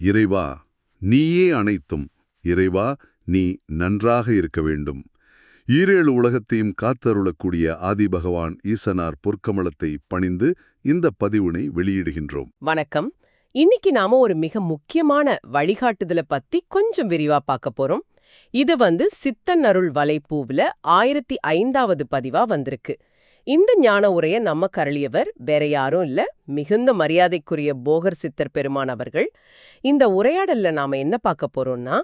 இறைவா நீயே அனைத்தும். இறைவா நீ நன்றாக இருக்க வேண்டும். ஈரேழு உலகத்தையும் காத்தருளக்கூடிய ஆதிபகவான் ஈசனார் பொற்கமலத்தை பணிந்து இந்த பதிவினை வெளியிடுகின்றோம். வணக்கம். இன்னைக்கு நாம ஒரு மிக முக்கியமான வழிகாட்டுதல பத்தி கொஞ்சம் விரிவா பார்க்க போறோம். இது வந்து சித்தன் அருள் வலைப்பூவுல ஆயிரத்தி ஐந்தாவது பதிவா வந்திருக்கு. இந்த ஞான உரைய நம்ம கரளியவர் வேற யாரும் இல்ல மிகுந்த மரியாதைக்குரிய போகர் சித்தர் பெருமான் அவர்கள். இந்த உரையாடல்ல நாம என்ன பார்க்க போறோம்னா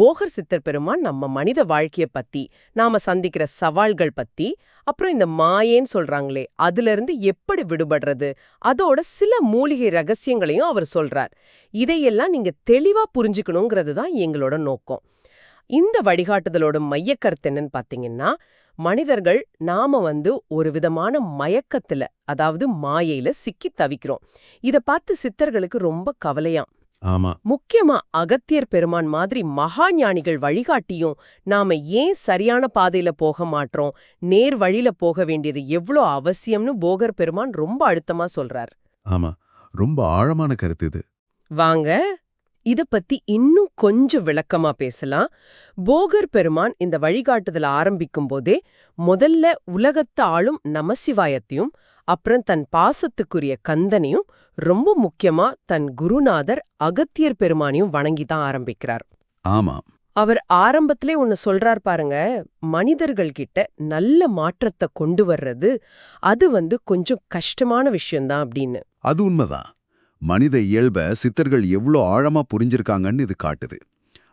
போகர் சித்தர் பெருமான் நம்ம மனித வாழ்க்கைய பத்தி நாம சந்திக்கிற சவால்கள் பத்தி அப்புறம் இந்த மாயேன்னு சொல்றாங்களே அதுல இருந்து எப்படி விடுபடுறது அதோட சில மூலிகை ரகசியங்களையும் அவர் சொல்றார். இதையெல்லாம் நீங்க தெளிவா புரிஞ்சுக்கணுங்கிறது தான் எங்களோட நோக்கம். இந்த வழிகாட்டுதலோட மையக்கருத்து என்னன்னு பாத்தீங்கன்னா மனிதர்கள் நாம வந்து ஒரு விதமான மயக்கத்துல அதாவது மாயையில சிக்கி தவிக்கிறோம். இத பார்த்து சித்தர்களுக்கு ரொம்ப கவலையாம். ஆமா. முக்கியமா அகத்தியர் பெருமான் மாதிரி மகா ஞானிகள் வழிகாட்டியும் நாம ஏன் சரியான பாதையில போக மாட்றோம் நேர் வழியில போக வேண்டியது எவ்ளோ அவசியம்னு போகர் பெருமான் ரொம்ப அழுத்தமா சொல்றார். ஆமா. ரொம்ப ஆழமான கருத்து இது. வாங்க. இத பத்தி இன்னும் கொஞ்சம் விளக்கமா பேசலாம். போகர் பெருமான் இந்த வழிகாட்டுதல ஆரம்பிக்கும் போதே முதல்ல உலகத்த ஆளும் நமசிவாயத்தையும் அப்புறம் தன் பாசத்துக்குரிய கந்தனையும் ரொம்ப முக்கியமா தன் குருநாதர் அகத்தியர் பெருமானையும் வணங்கி தான் ஆரம்பிக்கிறார். ஆமா அவர் ஆரம்பத்திலே ஒன்னு சொல்றார் பாருங்க மனிதர்கள் கிட்ட நல்ல மாற்றத்தை கொண்டு வர்றது அது வந்து கொஞ்சம் கஷ்டமான விஷயம்தான் அப்படின்னு. அது உண்மைதான். மனித இயல்ப சித்தர்கள் எவ்ளோ ஆழமா புரிஞ்சிருக்காங்கன்னு இது காட்டுது.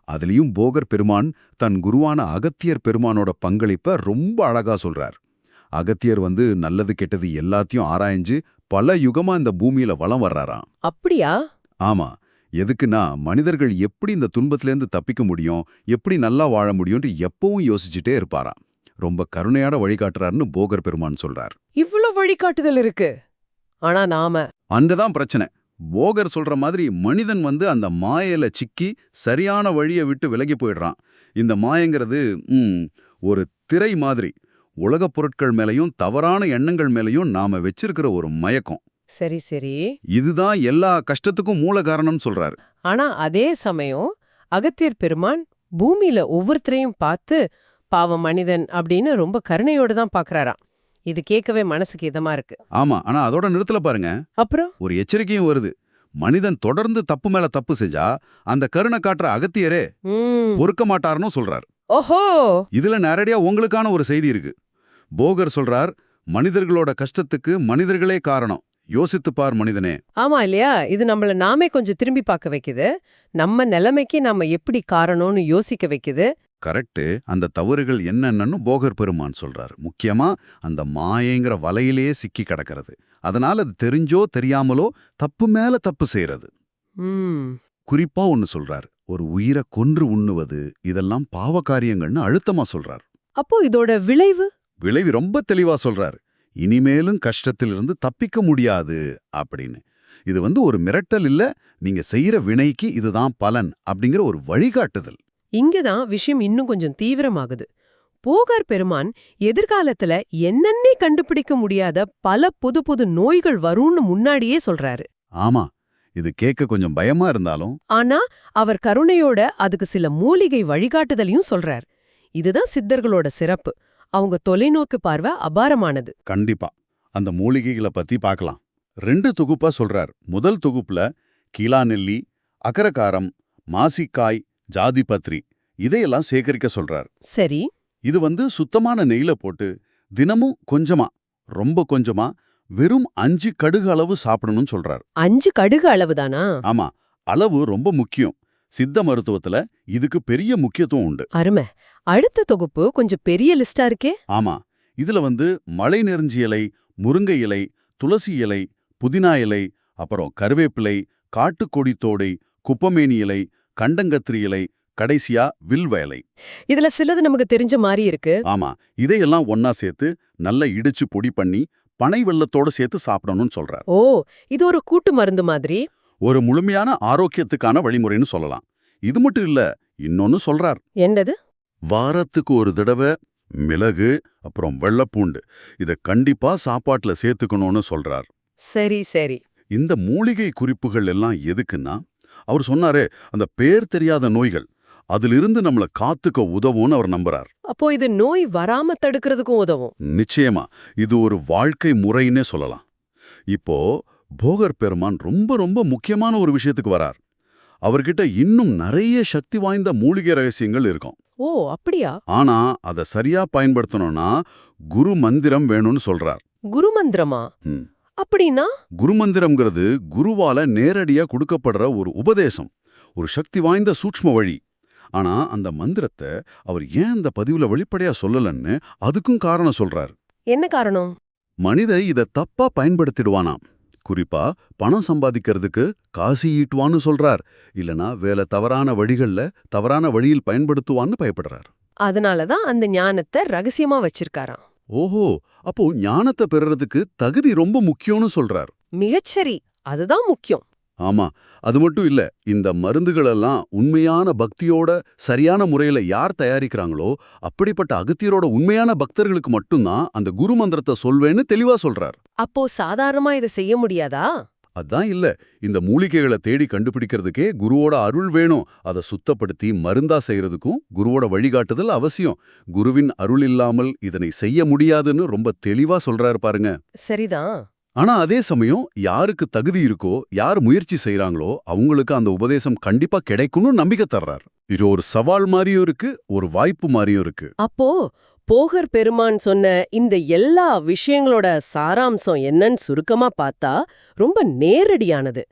அதுலயும் போகர் பெருமான் தன் குருவான அகத்தியர் பெருமானோட பங்களிப்ப ரொம்ப அழகா சொல்றார். அகத்தியர் வந்து நல்லது கெட்டது எல்லாத்தையும் ஆராய்ஞ்சு பல யுகமா இந்த பூமியில வலம் வர்றாராம். அப்படியா? ஆமா. எதுக்குன்னா மனிதர்கள் எப்படி இந்த துன்பத்திலேருந்து தப்பிக்க முடியும் எப்படி நல்லா வாழ முடியும்னு எப்பவும் யோசிச்சுட்டே இருப்பாராம். ரொம்ப கருணையான வழிகாட்டுறாருன்னு போகர் பெருமான் சொல்றார். இவ்ளோ வழிகாட்டுதல் இருக்கு. ஆனா நாம அங்கதான் பிரச்சனை. போகர் சொல்ற மாதிரி மனிதன் வந்து அந்த மாயையில சிக்கி சரியான வழியை விட்டு விலகி போயிடுறான். இந்த மாயங்கிறது ஒரு திரை மாதிரி. உலகப் பொருட்கள் மேலயும் தவறான எண்ணங்கள் மேலயும் நாம வச்சிருக்கிற ஒரு மயக்கம். சரி சரி. இதுதான் எல்லா கஷ்டத்துக்கும் மூல காரணம்னு சொல்றாரு. ஆனா அதே சமயம் அகத்தியர் பெருமான் பூமியில ஒவ்வொருத்தரையும் பார்த்து பாவம் மனிதன் அப்படின்னு ரொம்ப கருணையோட தான் பாக்குறாராம் இது கேட்கவே மனசுக்கு இதமா இருக்கு. ஆமா ஆனா அதோட நிறுத்தல பாருங்க. அப்புறம்? ஒரு எச்சரிக்கையும் வருது. மனிதன் தொடர்ந்து தப்பு மேல தப்பு செஞ்சா அந்த கருணை காட்டுற அகத்தியரே பொறுக்க மாட்டாருன்னு சொல்றார். ஓஹோ! இதுல நேரடியா உங்களுக்கான ஒரு செய்தி இருக்கு. போகர் சொல்றார் மனிதர்களோட கஷ்டத்துக்கு மனிதர்களே காரணம். யோசித்துப் பார் மனிதனே. ஆமா இல்லையா? இது நம்மள நாமே கொஞ்சம் திரும்பி பார்க்க வைக்குது. நம்ம நிலைமைக்கு நாம எப்படி காரணம்னு யோசிக்க வைக்குது. கரெக்ட் அந்த தவறுகள் என்னென்னு போகர் பெருமான் சொல்றார். முக்கியமா அந்த மாயைங்கிற வலையிலேயே சிக்கி கிடக்கிறது. அதனால அது தெரிஞ்சோ தெரியாமலோ தப்பு மேல தப்பு செய்யறது. குறிப்பா ஒன்னு சொல்றார். ஒரு உயிரை கொன்று உண்ணுவது இதெல்லாம் பாவ காரியங்கள்னு அழுத்தமா சொல்றார். அப்போ இதோட விளைவு? விளைவு ரொம்ப தெளிவா சொல்றார். இனிமேலும் கஷ்டத்திலிருந்து தப்பிக்க முடியாது அப்படின்னு. இது வந்து ஒரு மிரட்டல் இல்ல நீங்க செய்யற வினைக்கு இதுதான் பலன் அப்படிங்கிற ஒரு வழிகாட்டுதல். இங்கதான் விஷயம் இன்னும் கொஞ்சம் தீவிரமாகுது. போகார் பெருமான் எதிர்காலத்துல என்னன்னே கண்டுபிடிக்க முடியாத பல புது புது நோய்கள் வரும்னு முன்னாடியே சொல்றாரு. ஆமா இது கேட்க கொஞ்சம் பயமா இருந்தாலும் ஆனா அவர் கருணையோட அதுக்கு சில மூலிகை வழிகாட்டுதலையும் சொல்றார். இதுதான் சித்தர்களோட சிறப்பு. அவங்க தொலைநோக்கு பார்வை அபாரமானது. கண்டிப்பா. அந்த மூலிகைகளை பத்தி பார்க்கலாம் ரெண்டு தொகுப்பா சொல்றார். முதல் தொகுப்புல கீழாநெல்லி அகரகாரம் மாசிக்காய் ஜாதிபத்ரி இதையெல்லாம் சேகரிக்க சொல்றார். சரி. இது வந்து சுத்தமான நெய்ல போட்டு தினமும் கொஞ்சமா ரொம்ப கொஞ்சமா வெறும் அஞ்சு கடுகு அளவு சாப்பிடணும்னு சொல்றார். அஞ்சு கடுகு அளவுதானா? ஆமா அளவு ரொம்ப முக்கியம். சித்த மருத்துவத்துல இதுக்கு பெரிய முக்கியத்துவம் உண்டு. அருமை. அடுத்த தொகுப்பு கொஞ்சம் பெரிய லிஸ்டா இருக்கே? ஆமா இதுல வந்து மலை நெருஞ்சி இலை முருங்கை இலை துளசி இலை புதினா இலை அப்புறம் கருவேப்பிலை காட்டுக்கொடி தோடை குப்பமேனி இலை கண்டங்கத்திரி இலை கடைசியா வில்வ இலை இதுல சிலது நமக்கு தெரிஞ்ச மாதிரி இருக்கு. ஆமா இதையெல்லாம் ஒன்னா சேர்த்து நல்லா இடிச்சு பொடி பண்ணி பனை வெள்ளத்தோட சேர்த்து சாப்பிடணும்னு சொல்றார். ஓ இது ஒரு கூட்டு மருந்து மாதிரி? ஒரு முழுமையான ஆரோக்கியத்துக்கான வழிமுறைன்னு சொல்லலாம். இது மட்டும் இல்ல இன்னொன்னு சொல்றார். என்னது? வாரத்துக்கு ஒரு தடவை மிளகு அப்புறம் வெள்ளப்பூண்டு இத கண்டிப்பா சாப்பாட்டுல சேர்த்துக்கணும்னு சொல்றார். சரி சரி. இந்த மூலிகை குறிப்புகள் எல்லாம் எதுக்குன்னா அவர் சொன்னாரே அந்த பேர் தெரியாத நோய்கள் அதிலிருந்து நம்மள காத்துக்க உதவும்னு அவர் நம்புறார். அப்போ இது நோய் வராம தடுக்கிறதுக்கும் உதவும். நிச்சயமா இது ஒரு வாழ்க்கை முறைன்னே சொல்லலாம். இப்போ போகர் பெருமான் ரொம்ப ரொம்ப முக்கியமான ஒரு விஷயத்துக்கு வரார். அவர்கிட்ட இன்னும் நிறைய சக்தி வாய்ந்த மூலிகை ரகசியங்கள் இருக்கும். ஓ அப்படியா? ஆனா அதை சரியா பயன்படுத்தணும்னா குரு மந்திரம் வேணும்னு சொல்றார். குருமந்திரமா ம். அப்படின்னா? குருமந்திரம்ங்கிறது குருவால நேரடியா கொடுக்கப்படுற ஒரு உபதேசம் ஒரு சக்தி வாய்ந்த சூட்ச்ம வழி. ஆனா அந்த மந்திரத்தை அவர் ஏன் இந்த பதிவுல வெளிப்படையா சொல்லலன்னு அதுக்கும் காரணம் சொல்றார். என்ன காரணம்? மனித இத தப்பா பயன்படுத்திடுவானாம். குறிப்பா பணம் சம்பாதிக்கிறதுக்கு காசு ஈட்டுவான்னு சொல்றார். இல்லனா வேலை தவறான வழிகள்ல தவறான வழியில் பயன்படுத்துவான்னு பயப்படுறார். அதனாலதான் அந்த ஞானத்தை ரகசியமா வச்சிருக்காராம். ஓஹோ அப்போ ஞானத்தை பெறுறதுக்கு தகுதி ரொம்ப முக்கியம்னு சொல்றார். மிகச்சரி. அதுதான் முக்கியம். ஆமா அது மட்டும் இல்ல இந்த மருந்துகளெல்லாம் உண்மையான பக்தியோட சரியான முறையில யார் தயாரிக்கிறாங்களோ அப்படிப்பட்ட அகத்தியரோட உண்மையான பக்தர்களுக்கு மட்டும்தான் அந்த குரு மந்திரத்தை சொல்வேன்னு தெளிவா சொல்றார். அப்போ சாதாரணமா இதை செய்ய முடியாதா? அதான் இல்ல இந்த மூலிகைகளை தேடி கண்டுபிடிக்கிறதுக்கே குருவோட அருள் வேணும். அதை சுத்தப்படுத்தி மருந்தா செய்யறதுக்கும் குருவோட வழிகாட்டுதல் அவசியம். குருவின் அருள் இல்லாமல் இதனை செய்ய முடியாதுன்னு ரொம்ப தெளிவா சொல்றாரு பாருங்க. சரிதான். ஆனா அதே சமயம் யாருக்கு தகுதி இருக்கோ யார் முயற்சி செய்றாங்களோ அவங்களுக்கு அந்த உபதேசம் கண்டிப்பா கிடைக்கும்னு நம்பிக்கை தர்றார். இது ஒரு சவால் மாதிரியும் இருக்கு ஒரு வாய்ப்பு மாதிரியும் இருக்கு. அப்போ போகர் பெருமான் சொன்ன இந்த எல்லா விஷயங்களோட சாராம்சம் என்னன்னு சுருக்கமா பார்த்தா ரொம்ப நேரடியானது.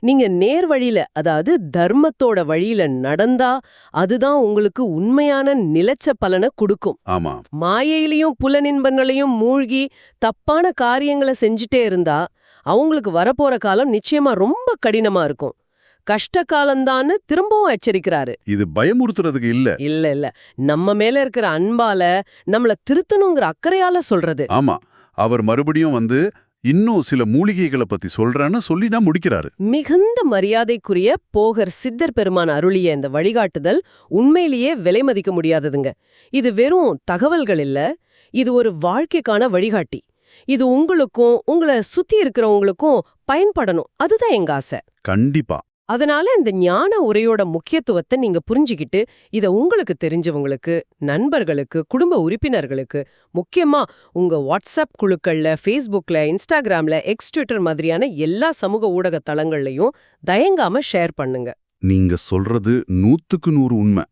நீங்க நேர் வழியில அதாவது தர்மத்தோட வழியில நடந்தா அதுதான் உங்களுக்கு உண்மையான நிலைச்ச பலனை கொடுக்கும். ஆமா. மாயையிலையும் புலனின்பங்களையும் மூழ்கி தப்பான காரியங்களை செஞ்சுட்டே இருந்தா அவங்களுக்கு வரப்போற காலம் நிச்சயமா ரொம்ப கடினமா இருக்கும். கஷ்ட காலம்தான்னு திரும்பவும் எச்சரிக்கிறாரு. இது பயமுறுத்துறதுக்கு இல்ல. இல்ல இல்ல. நம்ம மேல இருக்கிற அன்பால நம்மள திருத்தணுங்கிற அக்கறையால சொல்றது. ஆமா. அவர் மறுபடியும் வந்து இன்னும் சில மூலிகைகளை பத்தி சொல்றேன்னு சொல்லி நான் முடிக்கிறாரு. மிகுந்த மரியாதைக்குரிய போகர் சித்தர் பெருமான் அருளிய இந்த வழிகாட்டுதல் உண்மையிலேயே விலை மதிக்க முடியாததுங்க. இது வெறும் தகவல்கள் இல்ல. இது ஒரு வாழ்க்கைக்கான வழிகாட்டி. இது உங்களுக்கும் உங்களை சுத்தி இருக்கிறவங்களுக்கும் பயன்படணும். அதுதான் எங்க ஆசை. கண்டிப்பா. அதனால இந்த ஞான உரையோட முக்கியத்துவத்தை நீங்க புரிஞ்சுக்கிட்டு இத உங்களுக்கு தெரிஞ்சவங்களுக்கு நண்பர்களுக்கு குடும்ப உறுப்பினர்களுக்கு முக்கியமா உங்க வாட்ஸ்அப் குழுக்கள்ல ஃபேஸ்புக்ல இன்ஸ்டாகிராம்ல எக்ஸ் ட்விட்டர் மாதிரியான எல்லா சமூக ஊடக தளங்கள்லயும் தயங்காம ஷேர் பண்ணுங்க. நீங்க சொல்றது நூத்துக்கு நூறு உண்மை.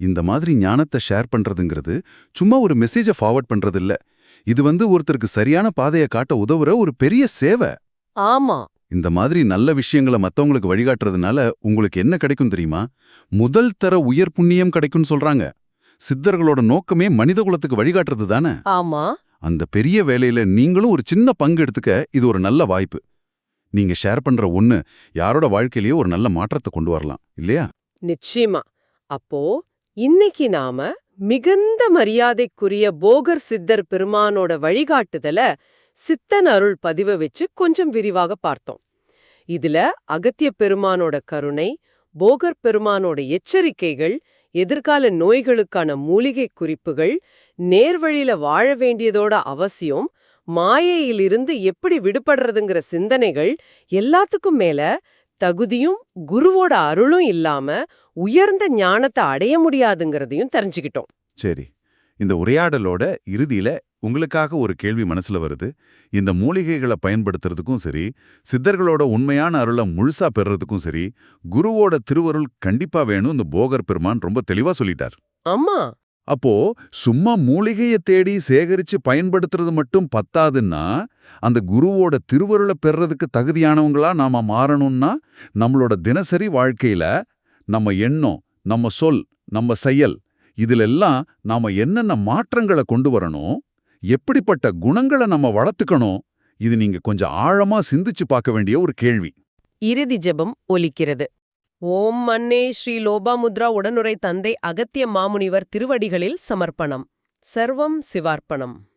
இந்த மாதிரி ஞானத்தை ஷேர் பண்றதுங்கிறது சும்மா ஒரு மெசேஜை ஃபார்வர்ட் பண்றது இல்ல இது வந்து ஒருத்தருக்கு சரியான பாதையை காட்ட உதவுற ஒரு பெரிய சேவை. ஆமா. இந்த மாதிரி நல்ல விஷயங்களை மத்தவங்களுக்கு வழிகாட்டுறதுனால உங்களுக்கு என்ன கிடைக்கும் தெரியுமா? முதல் தர உயர் புண்ணியம் கிடைக்கும்னு சொல்றாங்க. சித்தர்களோட நோக்கமே மனித குலத்துக்கு வழிகாட்டுறது தானே? ஆமா. அந்த பெரிய வேலையில நீங்களும் ஒரு சின்ன பங்கு எடுத்துக்க இது ஒரு நல்ல வாய்ப்பு. நீங்க ஷேர் பண்ற ஒண்ணு யாரோட வாழ்க்கையிலேயே ஒரு நல்ல மாற்றத்தை கொண்டு வரலாம் இல்லையா? நிச்சயமா. அப்போ இன்னைக்கு நாம மிகுந்த மரியாதைக்குரிய போகர் சித்தர் பெருமானோட வழிகாட்டுதல சித்தன் அருள் பதிவை வச்சு கொஞ்சம் விரிவாக பார்த்தோம். இதுல அகத்திய பெருமானோட கருணை போகர் பெருமானோட எச்சரிக்கைகள் எதிர்கால நோய்களுக்கான மூலிகை குறிப்புகள் நேர்வழியில வாழ வேண்டியதோட அவசியம் மாயையிலிருந்து எப்படி விடுபடுறதுங்கிற சிந்தனைகள் எல்லாத்துக்கும் மேல தகுதியும் குருவோட அருளும் இல்லாம உயர்ந்த ஞானத்தை அடைய முடியாதுங்கிறதையும் தெரிஞ்சுக்கிட்டோம். சரி. இந்த உரையாடலோட இறுதியில உங்களுக்காக ஒரு கேள்வி மனசுல வருது. இந்த மூலிகைகளை பயன்படுத்துறதுக்கும் சரி சித்தர்களோட உண்மையான அருளை முழுசா பெறுறதுக்கும் சரி குருவோட திருவருள் கண்டிப்பா வேணும் இந்த போகர் பெருமான் ரொம்ப தெளிவா சொல்லிட்டார். ஆமா. அப்போ சும்மா மூலிகைய தேடி சேகரிச்சு பயன்படுத்துறது மட்டும் பத்தாதுன்னா அந்த குருவோட திருவருளை பெறறதுக்கு தகுதியானவங்களா நாம மாறணும்னா நம்மளோட தினசரி வாழ்க்கையில நம்ம எண்ணம் நம்ம சொல் நம்ம செயல் இதிலெல்லாம் நாம என்னென்ன மாற்றங்களை கொண்டு வரணும் எப்படிப்பட்ட குணங்களை நம்ம வளர்த்துக்கணும்? இது நீங்க கொஞ்சம் ஆழமா சிந்திச்சு பார்க்க வேண்டிய ஒரு கேள்வி. இறுதி ஜெபம் ஒலிக்கிறது. ஓம் மன்னே ஸ்ரீ லோபாமுத்ரா உடனுரை தந்தை அகத்திய மாமுனிவர் திருவடிகளில் சமர்ப்பணம். சர்வம் சிவார்ப்பணம்.